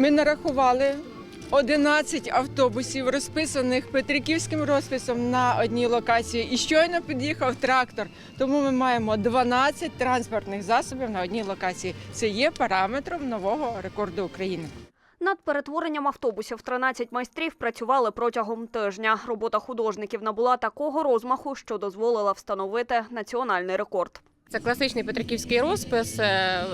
Ми нарахували 11 автобусів, розписаних Петриківським розписом на одній локації. І щойно під'їхав трактор. Тому ми маємо 12 транспортних засобів на одній локації. Це є параметром нового рекорду України. Над перетворенням автобусів 13 майстрів працювали протягом тижня. Робота художників набула такого розмаху, що дозволила встановити національний рекорд. Це класичний петриківський розпис. Е,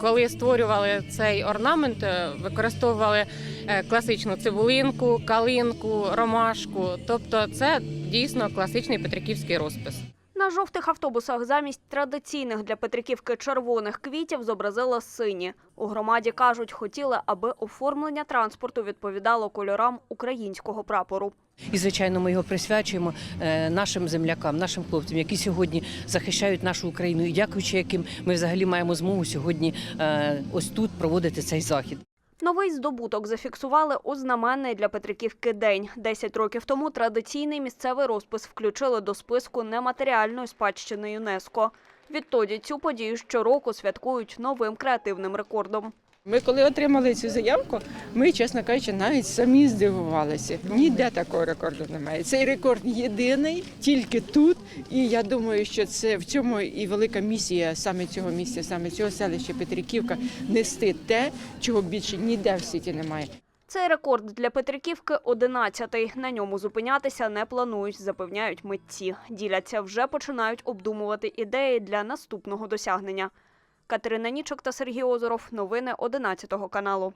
Коли створювали цей орнамент, е, використовували е, класичну цибулинку, калинку, ромашку. Тобто, це дійсно класичний петриківський розпис. На жовтих автобусах замість традиційних для Петриківки червоних квітів зобразили сині. У громаді кажуть, хотіли, аби оформлення транспорту відповідало кольорам українського прапору. І, звичайно, ми його присвячуємо е, нашим землякам, нашим хлопцям, які сьогодні захищають нашу Україну, і дякуючи яким ми взагалі маємо змогу сьогодні е, ось тут проводити цей захід. Новий здобуток зафіксували у знаменний для Петриківки день. Десять років тому традиційний місцевий розпис включили до списку нематеріальної спадщини ЮНЕСКо. Відтоді цю подію щороку святкують новим креативним рекордом. Ми коли отримали цю заявку, ми, чесно кажучи, навіть самі здивувалися. Ніде такого рекорду немає. Цей рекорд єдиний, тільки тут. І я думаю, що це в цьому і велика місія саме цього місця, саме цього селища Петриківка нести те, чого більше ніде в світі немає. Цей рекорд для Петриківки – 11-й. На ньому зупинятися не планують, запевняють митці. Діляться, вже починають обдумувати ідеї для наступного досягнення. Катерина Нічок та Сергій Озоров. Новини 11 каналу.